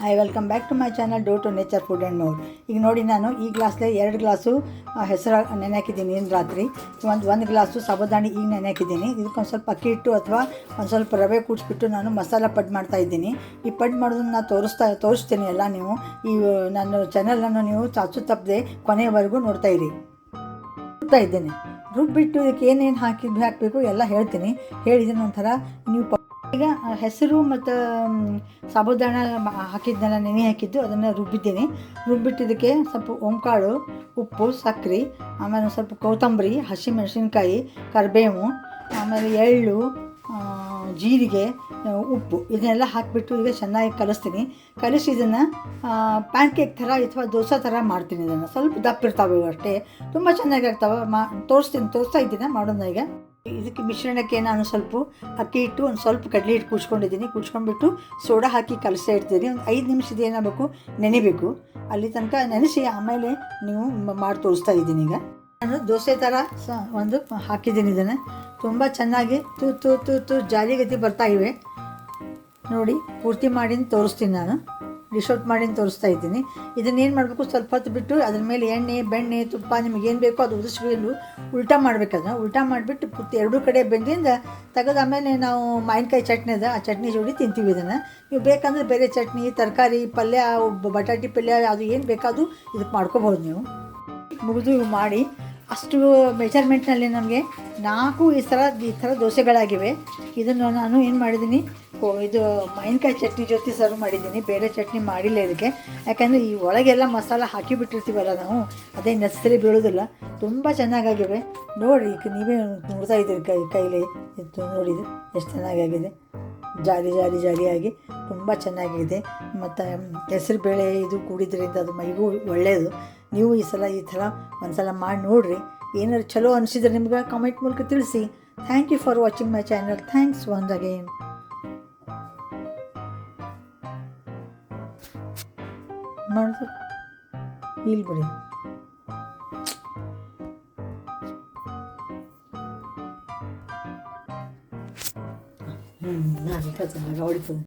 Hi welcome back to my channel dough to nature food and more ಈಗ ನೋಡಿ ನಾನು ಈ ಗ್ಲಾಸ್ಲೇ ಎರಡು ಗ್ಲಾಸು ಹೆಸರು ನೆನೆ ಹಾಕಿದ್ದೀನಿ ಇನ್ನು ರಾತ್ರಿ. ಒಂದು ಒಂದು ಗ್ಲಾಸು ಸಾಬುದಾಣಿ ಈಗ ಹಾಕಿದ್ದೀನಿ ಇದಕ್ಕೊಂದು ಸ್ವಲ್ಪ ಅಕ್ಕಿ ಹಿಟ್ಟು ಅಥವಾ ಒಂದು ಸ್ವಲ್ಪ ರವೆ ಕೂಡಿಸ್ಬಿಟ್ಟು ನಾನು ಮಸಾಲ ಪಡ್ ಮಾಡ್ತಾ ಇದ್ದೀನಿ. ಈ ಪಡ್ ಮಾಡೋದನ್ನು ನಾನು ತೋರಿಸ್ತಾ, ತೋರಿಸ್ತೀನಿ ಎಲ್ಲ ನೀವು. ಈ ನನ್ನ ಚಾನಲನ್ನು ನೀವು ಚಾಚು ತಪ್ಪದೆ ಕೊನೆಯವರೆಗೂ ನೋಡ್ತಾ ಇರಿ. ನೋಡ್ತಾ ಇದ್ದೇನೆ. ರುಬ್ಬಿಟ್ಟು ಇದಕ್ಕೆ ಏನೇನು ಹಾಕಿದ್ದು ಹಾಕಬೇಕು ಎಲ್ಲ ಹೇಳ್ತೀನಿ. ಹೇಳಿದ್ದೀನಿ ನಂತರ ನೀವು ಈಗ ಹೆಸರು ಮತ್ತು ಸಾಬುದಾಣ ಹಾಕಿದ್ದೆಲ್ಲ ನೆನೆ ಹಾಕಿದ್ದು, ಅದನ್ನು ರುಬ್ಬಿದ್ದೀನಿ. ರುಬ್ಬಿಟ್ಟಿದ್ದಕ್ಕೆ ಸ್ವಲ್ಪ ಓಂಕಾಳು, ಉಪ್ಪು, ಸಕ್ಕರೆ, ಆಮೇಲೆ ಸ್ವಲ್ಪ ಕೊತ್ತಂಬರಿ, ಹಸಿಮೆಣಸಿನ್ಕಾಯಿ, ಕರಿಬೇವು, ಆಮೇಲೆ ಎಳ್ಳು ಜೀರಿಗೆ, ಉಪ್ಪು ಇದನ್ನೆಲ್ಲ ಹಾಕಿಬಿಟ್ಟು ಈಗ ಚೆನ್ನಾಗಿ ಕಲಿಸ್ತೀನಿ. ಕಲಿಸಿ ಇದನ್ನು ಪ್ಯಾನ್ ಕೇಕ್ ಥರ ಅಥವಾ ದೋಸೆ ಥರ ಮಾಡ್ತೀನಿ ಇದನ್ನು. ಸ್ವಲ್ಪ ದಪ್ಪ ಇರ್ತಾವೆ ಅಷ್ಟೇ. ತುಂಬ ಚೆನ್ನಾಗಿರ್ತಾವೆ ಮಾ, ತೋರಿಸ್ತೀನಿ, ತೋರಿಸ್ತಾ ಇದ್ದೀನಿ ಮಾಡೋಣ ಈಗ? ಇದಕ್ಕೆ ಮಿಶ್ರಣಕ್ಕೆ ನಾನು ಸ್ವಲ್ಪ ಅಕ್ಕಿ ಹಿಟ್ಟು ಒಂದು ಸ್ವಲ್ಪ ಕಡಲೆ ಹಿಟ್ಟು ಕುಡ್ಸ್ಕೊಂಡಿದ್ದೀನಿ. ಕುಡ್ಸ್ಕೊಂಡ್ಬಿಟ್ಟು ಸೋಡಾ ಹಾಕಿ ಕಲಸ್ತಾ ಇರ್ತೀನಿ. ಒಂದು ಐದು ನಿಮಿಷದ ಏನಾಗಬೇಕು? ನೆನಿಬೇಕು. ಅಲ್ಲಿ ತನಕ ನೆನೆಸಿ ಆಮೇಲೆ ನೀವು ಮಾಡಿ ತೋರಿಸ್ತಾ ಇದ್ದೀನಿ ಈಗ. ನಾನು ದೋಸೆ ಥರ ಸ ಒಂದು ಹಾಕಿದ್ದೀನಿ ಇದನ್ನು. ತುಂಬ ಚೆನ್ನಾಗಿ ತೂ ತೂ ತೂ ತೂ ಜಾಲಿಗತಿ ಬರ್ತಾ ಇವೆ. ನೋಡಿ, ಪೂರ್ತಿ ಮಾಡಿ ತೋರಿಸ್ತೀನಿ ನಾನು. ಡಿಶ್ ಮಾಡಿ ತೋರಿಸ್ತಾ ಇದ್ದೀನಿ. ಇದನ್ನೇನು ಮಾಡಬೇಕು? ಸ್ವಲ್ಪ ಹೊತ್ತು ಬಿಟ್ಟು ಅದ್ರ ಮೇಲೆ ಎಣ್ಣೆ, ಬೆಣ್ಣೆ, ತುಪ್ಪ ನಿಮಗೇನು ಬೇಕೋ ಅದು ಉದಿಸ್ಕೊಂಡು ಉಲ್ಟಾ ಮಾಡಬೇಕದನ್ನ ಉಲ್ಟಾ ಮಾಡಿಬಿಟ್ಟು ಪೂರ್ತಿ ಎರಡೂ ಕಡೆ ಬೆಂದಿಂದ ತೆಗೆದು ಆಮೇಲೆ ನಾವು ಮಾವಿನಕಾಯಿ ಚಟ್ನಿ ಅದ. ಆ ಚಟ್ನಿ ಜೋಡಿ ತಿಂತೀವಿ ಇದನ್ನು. ನೀವು ಬೇಕಂದ್ರೆ ಬೇರೆ ಚಟ್ನಿ, ತರಕಾರಿ, ಪಲ್ಯ ಬಟಾಟಿ ಪಲ್ಯ ಅದು ಏನು ಬೇಕಾದರೂ ಇದಕ್ಕೆ ಮಾಡ್ಕೋಬೋದು ನೀವು. ಮುಗಿದು ಮಾಡಿ ಅಷ್ಟು ಮೆಜರ್ಮೆಂಟ್ನಲ್ಲಿ ನಮಗೆ ನಾಲ್ಕು ಈ ಥರ ಈ ಥರ ದೋಸೆಗಳಾಗಿವೆ. ಇದನ್ನು ನಾನು ಏನು ಮಾಡಿದ್ದೀನಿ? ಇದು ಮಾವಿನಕಾಯಿ ಚಟ್ನಿ ಜೊತೆ ಸರ್ವ್ ಮಾಡಿದ್ದೀನಿ. ಬೇರೆ ಚಟ್ನಿ ಮಾಡಿಲ್ಲ ಇದಕ್ಕೆ. ಯಾಕಂದರೆ ಈ ಒಳಗೆಲ್ಲ ಮಸಾಲ ಹಾಕಿಬಿಟ್ಟಿರ್ತೀವಲ್ಲ ನಾವು, ಅದೇ ನೆಸರಿ ಬೀಳೋದಿಲ್ಲ. ತುಂಬ ಚೆನ್ನಾಗಾಗಿವೆ ನೋಡಿ, ಈಗ ನೀವೇ ನೋಡ್ತಾ ಇದ್ದೀರಿ ಕೈ, ಕೈಲಿ. ಇತ್ತು ನೋಡಿದ್ದು ಎಷ್ಟು ಚೆನ್ನಾಗಾಗಿದೆ. ಜಾರಿ ಜಾರಿ ಜಾರಿಯಾಗಿ ತುಂಬ ಚೆನ್ನಾಗಿದೆ. ಮತ್ತು ಹೆಸರು ಬೇಳೆ ಇದು ಕೂಡಿದ್ರಿಂದ ಅದು ಮೈಗೂ ಒಳ್ಳೆಯದು ನೀವು ಈ ಸಲ ಈ ಥರ ಒಂದು ಸಲ ಮಾಡಿ ನೋಡಿರಿ. ಏನಾದ್ರು ಚಲೋ ಅನಿಸಿದ್ರೆ ನಿಮ್ಗೆ ಕಾಮೆಂಟ್ ಮೂಲಕ ತಿಳಿಸಿ. Thank you for watching my channel thanks once again ಮಾಡಿದ್ರು ಇಲ್ಲಿ ಬಿಡಿ ಹ್ಞೂ ನಾನು ಹೊಡಿತದೆ